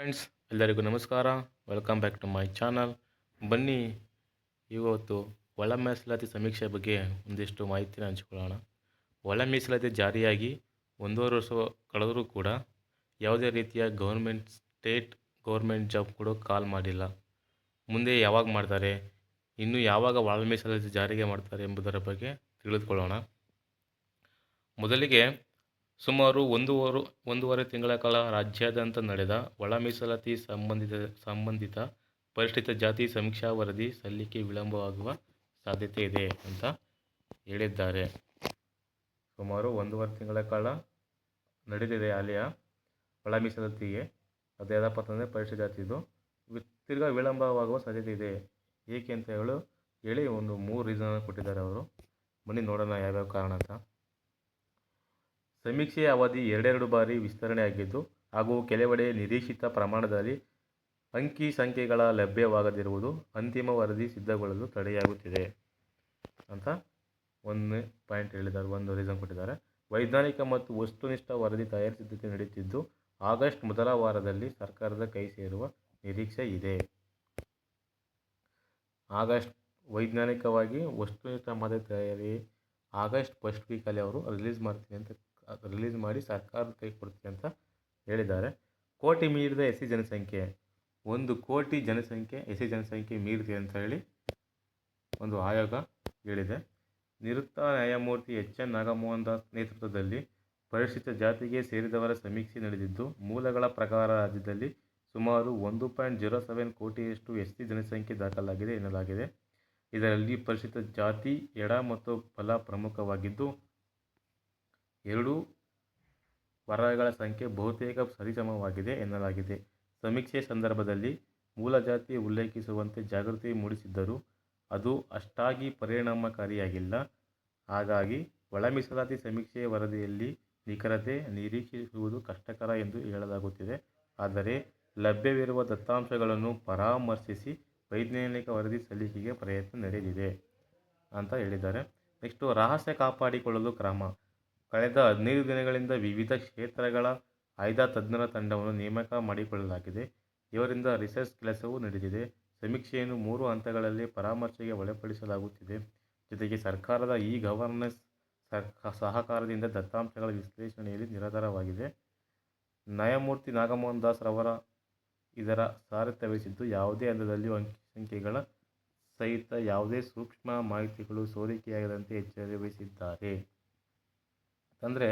Friends, ಎಲ್ಲರಿಗೂ ನಮಸ್ಕಾರ. Welcome back to my channel ಬನ್ನಿ, ಇವತ್ತು ಒಳ ಮೀಸಲಾತಿ ಸಮೀಕ್ಷೆ ಬಗ್ಗೆ ಒಂದಿಷ್ಟು ಮಾಹಿತಿನ ಹಂಚಿಕೊಳ್ಳೋಣ. ಒಳ ಮೀಸಲಾತಿ ಜಾರಿಯಾಗಿ ಒಂದೂವರೆ ವರ್ಷ ಕಳೆದರೂ ಕೂಡ ಯಾವುದೇ ರೀತಿಯ ಗೌರ್ಮೆಂಟ್ ಸ್ಟೇಟ್ ಗೌರ್ಮೆಂಟ್ ಜಾಬ್ ಕೂಡ ಕಾಲ್ ಮಾಡಿಲ್ಲ. ಮುಂದೆ ಯಾವಾಗ ಮಾಡ್ತಾರೆ, ಇನ್ನು ಯಾವಾಗ ಒಳ ಮೀಸಲಾತಿ ಜಾರಿಗೆ ಮಾಡ್ತಾರೆ ಎಂಬುದರ ಬಗ್ಗೆ ತಿಳಿದುಕೊಳ್ಳೋಣ. ಮೊದಲಿಗೆ ಸುಮಾರು ಒಂದೂವರೆ ಒಂದೂವರೆ ತಿಂಗಳ ಕಾಲ ರಾಜ್ಯಾದ್ಯಂತ ನಡೆದ ಒಳ ಮೀಸಲಾತಿ ಸಂಬಂಧಿತ ಸಂಬಂಧಿತ ಪರಿಷ್ಠಿತ ಜಾತಿ ಸಮೀಕ್ಷಾ ವರದಿ ಸಲ್ಲಿಕೆ ವಿಳಂಬವಾಗುವ ಸಾಧ್ಯತೆ ಇದೆ ಅಂತ ಹೇಳಿದ್ದಾರೆ. ಸುಮಾರು ಒಂದೂವರೆ ತಿಂಗಳ ಕಾಲ ನಡೆದಿದೆ ಅಲ್ಲಿಯ ಒಳ ಮೀಸಲಾತಿಗೆ. ಅದು ಯಾವುದಪ್ಪ ಅಂತಂದರೆ ಪರಿಶಿಷ್ಟ ಜಾತಿದು. ತಿರ್ಗಾ ವಿಳಂಬವಾಗುವ ಸಾಧ್ಯತೆ ಇದೆ. ಏಕೆ ಅಂತ ಹೇಳು, ಹೇಳಿ ಒಂದು ಮೂರು ರೀಸನ್ ಕೊಟ್ಟಿದ್ದಾರೆ ಅವರು. ಬನ್ನಿ ನೋಡೋಣ ಯಾವ್ಯಾವ ಕಾರಣ ಅಂತ. ಸಮೀಕ್ಷೆಯ ಅವಧಿ ಎರಡೆರಡು ಬಾರಿ ವಿಸ್ತರಣೆಯಾಗಿದ್ದು ಹಾಗೂ ಕೆಲವೆಡೆ ನಿರೀಕ್ಷಿತ ಪ್ರಮಾಣದಲ್ಲಿ ಅಂಕಿ ಸಂಖ್ಯೆಗಳ ಲಭ್ಯವಾಗದಿರುವುದು ಅಂತಿಮ ವರದಿ ಸಿದ್ಧಗೊಳ್ಳಲು ತಡೆಯಾಗುತ್ತಿದೆ ಅಂತ ಒಂದು ಪಾಯಿಂಟ್ ಹೇಳಿದ್ದಾರೆ, ಒಂದು ರೀಸನ್ ಕೊಟ್ಟಿದ್ದಾರೆ. ವೈಜ್ಞಾನಿಕ ಮತ್ತು ವಸ್ತುನಿಷ್ಠ ವರದಿ ತಯಾರಿ ನಡೆಯುತ್ತಿದ್ದು, ಆಗಸ್ಟ್ ಮೊದಲ ವಾರದಲ್ಲಿ ಸರ್ಕಾರದ ಕೈ ಸೇರುವ ನಿರೀಕ್ಷೆ ಇದೆ. ಆಗಸ್ಟ್, ವೈಜ್ಞಾನಿಕವಾಗಿ ವಸ್ತುನಿಷ್ಠ ಮಾದರಿ ತಯಾರಿ ಆಗಸ್ಟ್ ಫಸ್ಟ್ ವೀಕಲ್ಲಿ ಅವರು ರಿಲೀಸ್ ಮಾಡ್ತೀನಿ ಅಂತ ರಿಲೀಸ್ ಮಾಡಿ ಸರ್ಕಾರ ಕೈ ಕೊಡ್ತೀನಿ ಅಂತ ಹೇಳಿದ್ದಾರೆ. ಕೋಟಿ ಮೀರಿದ ಎಸ್ ಸಿ ಜನಸಂಖ್ಯೆ, ಒಂದು ಕೋಟಿ ಜನಸಂಖ್ಯೆ ಎಸ್ ಸಿ ಜನಸಂಖ್ಯೆ ಮೀರಿದೆ ಅಂತ ಹೇಳಿ ಒಂದು ಆಯೋಗ ಹೇಳಿದೆ. ನಿವೃತ್ತ ನ್ಯಾಯಮೂರ್ತಿ ಎಚ್ ಎನ್ ನಾಗಮೋಹನ್ ದಾಸ್ ನೇತೃತ್ವದಲ್ಲಿ ಪರಿಶಿಷ್ಟ ಜಾತಿಗೆ ಸೇರಿದವರ ಸಮೀಕ್ಷೆ ನಡೆದಿದ್ದು, ಮೂಲಗಳ ಪ್ರಕಾರ ರಾಜ್ಯದಲ್ಲಿ ಸುಮಾರು ಒಂದು ಪಾಯಿಂಟ್ ಜೀರೋ ಸೆವೆನ್ ಕೋಟಿಯಷ್ಟು ಎಸ್ ಸಿ ಜನಸಂಖ್ಯೆ ದಾಖಲಾಗಿದೆ ಎನ್ನಲಾಗಿದೆ. ಇದರಲ್ಲಿ ಪರಿಶಿಷ್ಟ ಜಾತಿ, ಎಡ ಮತ್ತು ಬಲ ಪ್ರಮುಖವಾಗಿದ್ದು ಎರಡೂ ವರಗಳ ಸಂಖ್ಯೆ ಬಹುತೇಕ ಸರಿಸಮವಾಗಿದೆ ಎನ್ನಲಾಗಿದೆ. ಸಮೀಕ್ಷೆ ಸಂದರ್ಭದಲ್ಲಿ ಮೂಲ ಜಾತಿ ಉಲ್ಲೇಖಿಸುವಂತೆ ಜಾಗೃತಿ ಮೂಡಿಸಿದ್ದರೂ ಅದು ಅಷ್ಟಾಗಿ ಪರಿಣಾಮಕಾರಿಯಾಗಿಲ್ಲ. ಹಾಗಾಗಿ ಒಳ ಮೀಸಲಾತಿ ಸಮೀಕ್ಷೆ ವರದಿಯಲ್ಲಿ ನಿಖರತೆ ನಿರೀಕ್ಷಿಸುವುದು ಕಷ್ಟಕರ ಎಂದು ಹೇಳಲಾಗುತ್ತಿದೆ. ಆದರೆ ಲಭ್ಯವಿರುವ ದತ್ತಾಂಶಗಳನ್ನು ಪರಾಮರ್ಶಿಸಿ ವೈಜ್ಞಾನಿಕ ವರದಿ ಸಲ್ಲಿಕೆಗೆ ಪ್ರಯತ್ನ ನಡೆದಿದೆ ಅಂತ ಹೇಳಿದ್ದಾರೆ. ನೆಕ್ಸ್ಟು, ರಹಸ್ಯ ಕಾಪಾಡಿಕೊಳ್ಳಲು ಕ್ರಮ. ಕಳೆದ ಹದಿನೈದು ದಿನಗಳಿಂದ ವಿವಿಧ ಕ್ಷೇತ್ರಗಳ ಆಯ್ದ ತಜ್ಞರ ತಂಡವನ್ನು ನೇಮಕ ಮಾಡಿಕೊಳ್ಳಲಾಗಿದೆ. ಇವರಿಂದ ರಿಸರ್ಚ್ ಕೆಲಸವೂ ನಡೆದಿದೆ. ಸಮೀಕ್ಷೆಯನ್ನು ಮೂರು ಹಂತಗಳಲ್ಲಿ ಪರಾಮರ್ಶೆಗೆ ಒಳಪಡಿಸಲಾಗುತ್ತಿದೆ. ಜೊತೆಗೆ ಸರ್ಕಾರದ ಇ ಗವರ್ನೆನ್ಸ್ ಸಹಕಾರದಿಂದ ದತ್ತಾಂಶಗಳ ವಿಶ್ಲೇಷಣೆಯಲ್ಲಿ ನಿರತರವಾಗಿದೆ. ನ್ಯಾಯಮೂರ್ತಿ ನಾಗಮೋಹನ್ ದಾಸ್ ರವರ ಇದರ ಸಾರಥ್ಯ ವಹಿಸಿದ್ದು, ಯಾವುದೇ ಹಂತದಲ್ಲಿ ಅಂಕಿ ಸಂಖ್ಯೆಗಳ ಸಹಿತ ಯಾವುದೇ ಸೂಕ್ಷ್ಮ ಮಾಹಿತಿಗಳು ಸೋರಿಕೆಯಾಗದಂತೆ ಎಚ್ಚರಿಕೆ ವಹಿಸಿದ್ದಾರೆ. ಅಂದರೆ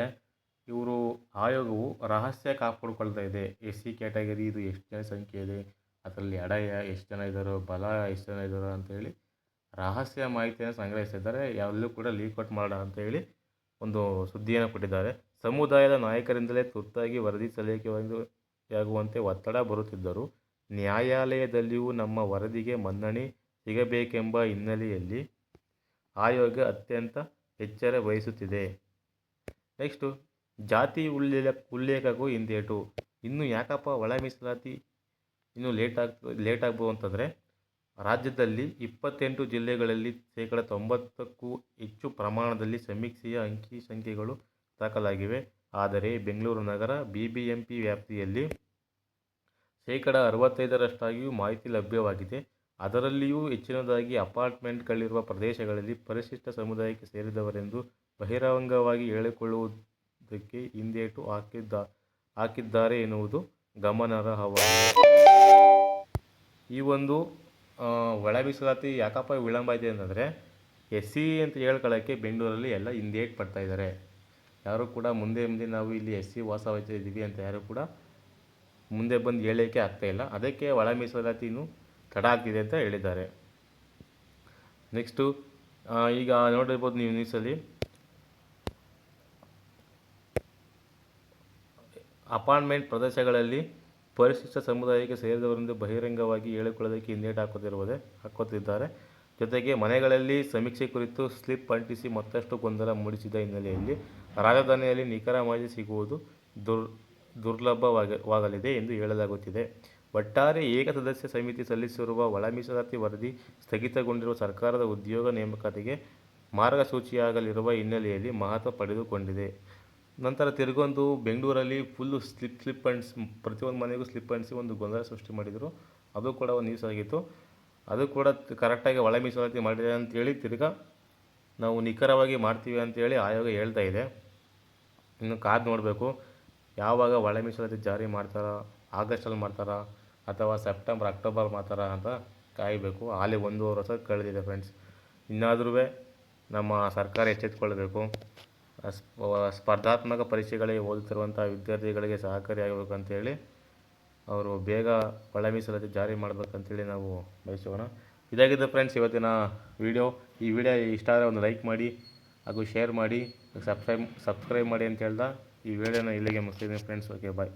ಇವರು ಆಯೋಗವು ರಹಸ್ಯ ಕಾಪಾಡಿಕೊಳ್ತಾ ಇದೆ. ಎಸ್ ಸಿ ಕ್ಯಾಟಗರಿ ಇದು ಎಷ್ಟು ಜನ ಸಂಖ್ಯೆ ಇದೆ? ಅದರಲ್ಲಿ ಅಡಯ ಎಷ್ಟು ಜನ ಇದ್ದಾರೋ ಬಲ, ಎಷ್ಟು ಜನ ಇದ್ದಾರೋ ಅಂತೇಳಿ ರಹಸ್ಯ ಮಾಹಿತಿಯನ್ನು ಸಂಗ್ರಹಿಸಿದ್ದಾರೆ ಎಲ್ಲೂ ಕೂಡ ಲೀಕ್ಔಟ್ ಮಾಡೋಣ ಅಂತ ಹೇಳಿ ಒಂದು ಸುದ್ದಿಯನ್ನು ಕೊಟ್ಟಿದ್ದಾರೆ. ಸಮುದಾಯದ ನಾಯಕರಿಂದಲೇ ತುರ್ತಾಗಿ ವರದಿ ಸಲ್ಲಿಕೆಯಾಗುವಂತೆ ಒತ್ತಡ ಬರುತ್ತಿದ್ದರು ನ್ಯಾಯಾಲಯದಲ್ಲಿಯೂ ನಮ್ಮ ವರದಿಗೆ ಮನ್ನಣೆ ಸಿಗಬೇಕೆಂಬ ಹಿನ್ನೆಲೆಯಲ್ಲಿ ಆಯೋಗ ಅತ್ಯಂತ ಎಚ್ಚರ ವಹಿಸುತ್ತಿದೆ. ನೆಕ್ಸ್ಟು ಜಾತಿ ಉಲ್ಲೇಖ ಉಲ್ಲೇಖಕ್ಕೂ ಹಿಂದೇಟು. ಇನ್ನು ಯಾಕಪ್ಪ ಒಳ ಮೀಸಲಾತಿ ಇನ್ನೂ ಲೇಟ್ ಆಗ್, ಲೇಟ್ ಆಗ್ಬೋದು ಅಂತಂದರೆ ರಾಜ್ಯದಲ್ಲಿ ಇಪ್ಪತ್ತೆಂಟು ಜಿಲ್ಲೆಗಳಲ್ಲಿ ಶೇಕಡ ತೊಂಬತ್ತಕ್ಕೂ ಹೆಚ್ಚು ಪ್ರಮಾಣದಲ್ಲಿ ಸಮೀಕ್ಷೆಯ ಅಂಕಿ ಸಂಖ್ಯೆಗಳು ದಾಖಲಾಗಿವೆ. ಆದರೆ ಬೆಂಗಳೂರು ನಗರ ಬಿ ಬಿ ಎಂ ಪಿ ವ್ಯಾಪ್ತಿಯಲ್ಲಿ ಶೇಕಡ ಅರವತ್ತೈದರಷ್ಟಾಗಿಯೂ ಮಾಹಿತಿ ಲಭ್ಯವಾಗಿದೆ. ಅದರಲ್ಲಿಯೂ ಹೆಚ್ಚಿನದಾಗಿ ಅಪಾರ್ಟ್ಮೆಂಟ್ಗಳಿರುವ ಪ್ರದೇಶಗಳಲ್ಲಿ ಪರಿಶಿಷ್ಟ ಸಮುದಾಯಕ್ಕೆ ಸೇರಿದವರೆಂದು ಬಹಿರಂಗವಾಗಿ ಹೇಳಿಕೊಳ್ಳುವುದಕ್ಕೆ ಹಿಂದೇಟು ಹಾಕಿದ್ದ, ಹಾಕಿದ್ದಾರೆ ಎನ್ನುವುದು ಗಮನಾರ್ಹವಾಗಿದೆ ಈ ಒಂದು ಒಳ ಮೀಸಲಾತಿ ಯಾಕಪ್ಪ ವಿಳಂಬ ಇದೆ ಅಂತಂದರೆ ಎಸ್ ಸಿ ಅಂತ ಹೇಳ್ಕೊಳ್ಳೋಕ್ಕೆ ಬೆಂಗಳೂರಲ್ಲಿ ಎಲ್ಲ ಹಿಂದೇಟು ಪಡ್ತಾ ಇದ್ದಾರೆ ಯಾರು ಕೂಡ ಮುಂದೆ ಮುಂದೆ ನಾವು ಇಲ್ಲಿ ಎಸ್ ಸಿ ವಾಸವಾಗ್ತಾ ಇದ್ದೀವಿ ಅಂತ ಯಾರು ಕೂಡ ಮುಂದೆ ಬಂದು ಹೇಳೋಕ್ಕೆ ಆಗ್ತಾಯಿಲ್ಲ ಅದಕ್ಕೆ ಒಳ ಮೀಸಲಾತಿನೂ ತಡ ಆಗ್ತಿದೆ ಅಂತ ಹೇಳಿದ್ದಾರೆ. ನೆಕ್ಸ್ಟು ಈಗ ನೋಡಿರ್ಬೋದು ನೀವು ನ್ಯೂಸಲ್ಲಿ ಅಪಾರ್ಟ್ಮೆಂಟ್ ಪ್ರದೇಶಗಳಲ್ಲಿ ಪರಿಶಿಷ್ಟ ಸಮುದಾಯಕ್ಕೆ ಸೇರಿದವರೆಂದು ಬಹಿರಂಗವಾಗಿ ಹೇಳಿಕೊಳ್ಳೋದಕ್ಕೆ ಹಿಂದೇಟು ಹಾಕುತ್ತಿರುವುದೇ ಹಾಕುತ್ತಿದ್ದಾರೆ. ಜೊತೆಗೆ ಮನೆಗಳಲ್ಲಿ ಸಮೀಕ್ಷೆ ಕುರಿತು ಸ್ಲಿಪ್ ಅಂಟಿಸಿ ಮತ್ತಷ್ಟು ಗೊಂದಲ ಮೂಡಿಸಿದ ಹಿನ್ನೆಲೆಯಲ್ಲಿ ರಾಜಧಾನಿಯಲ್ಲಿ ನಿಖರ ಮಾಹಿತಿ ಸಿಗುವುದು ದುರ್ ದುರ್ಲಭವಾಗಲಿದೆ ಎಂದು ಹೇಳಲಾಗುತ್ತಿದೆ. ಒಟ್ಟಾರೆ ಏಕಸದಸ್ಯ ಸಮಿತಿ ಸಲ್ಲಿಸಿರುವ ಒಳ ಮೀಸಲಾತಿ ವರದಿ ಸ್ಥಗಿತಗೊಂಡಿರುವ ಸರ್ಕಾರದ ಉದ್ಯೋಗ ನೇಮಕಾತಿಗೆ ಮಾರ್ಗಸೂಚಿಯಾಗಲಿರುವ ಹಿನ್ನೆಲೆಯಲ್ಲಿ ಮಹತ್ವ ಪಡೆದುಕೊಂಡಿದೆ. ನಂತರ ತಿರ್ಗೊಂದು ಬೆಂಗಳೂರಲ್ಲಿ ಫುಲ್ಲು ಸ್ಲಿಪ್ ಸ್ಲಿಪ್ ಅಂಡ್ಸ್ ಪ್ರತಿಯೊಂದು ಮನೆಗೂ ಸ್ಲಿಪ್ ಅಂಡ್ಸಿ ಒಂದು ಗೊಂದಲ ಸೃಷ್ಟಿ ಮಾಡಿದರು. ಅದು ಕೂಡ ಒಂದು ನ್ಯೂಸ್ ಆಗಿತ್ತು. ಅದು ಕೂಡ ಕರೆಕ್ಟಾಗಿ ಒಳ ಮೀಸಲಾತಿ ಮಾಡಿದೆ ಅಂತೇಳಿ ತಿರ್ಗಾ ನಾವು ನಿಖರವಾಗಿ ಮಾಡ್ತೀವಿ ಅಂತೇಳಿ ಆಯೋಗ ಹೇಳ್ತಾ ಇದೆ. ಇನ್ನು ಕಾದು ನೋಡಬೇಕು. ಯಾವಾಗ ಒಳ ಮೀಸಲಾತಿ ಜಾರಿ ಮಾಡ್ತಾರಾ ಆಗಸ್ಟಲ್ಲಿ ಮಾಡ್ತಾರಾ, ಅಥವಾ ಸೆಪ್ಟೆಂಬರ್, ಅಕ್ಟೋಬರ್ ಮಾಡ್ತಾರಾ ಅಂತ ಕಾಯಬೇಕು. ಹಾಲಿ ಒಂದೂವರೆ ವರ್ಷ ಕಳೆದಿದೆ ಫ್ರೆಂಡ್ಸ್ ಇನ್ನಾದ್ರೂ ನಮ್ಮ ಸರ್ಕಾರ ಎಚ್ಚೆತ್ತುಕೊಳ್ಬೇಕು ಸ್ಪ- ಸ್ಪರ್ಧಾತ್ಮಕ ಪರೀಕ್ಷೆಗಳಿಗೆ ಓದುತ್ತಿರುವಂಥ ವಿದ್ಯಾರ್ಥಿಗಳಿಗೆ ಸಹಕಾರಿಯಾಗಬೇಕು ಅಂತೇಳಿ ಅವರು ಬೇಗ ಒಳ ಮೀಸಲಾತಿ ಜಾರಿ ಮಾಡ್ಬೇಕಂತೇಳಿ ನಾವು ಬಯಸೋಣ. ಇದಾಗಿದೆ ಫ್ರೆಂಡ್ಸ್ ಇವತ್ತಿನ ವಿಡಿಯೋ ಈ ವಿಡಿಯೋ ಇಷ್ಟ ಆದರೆ ಒಂದು ಲೈಕ್ ಮಾಡಿ, ಹಾಗೂ ಶೇರ್ ಮಾಡಿ, ಸಬ್ಸ್ಕ್ರೈಬ್ ಸಬ್ಸ್ಕ್ರೈಬ್ ಮಾಡಿ ಅಂತ ಹೇಳ್ದ. ಈ ವಿಡಿಯೋನ ಇಲ್ಲಿಗೆ ಮುಗಿಸ್ತಿದ್ದೀನಿ ಫ್ರೆಂಡ್ಸ್ ಓಕೆ ಬಾಯ್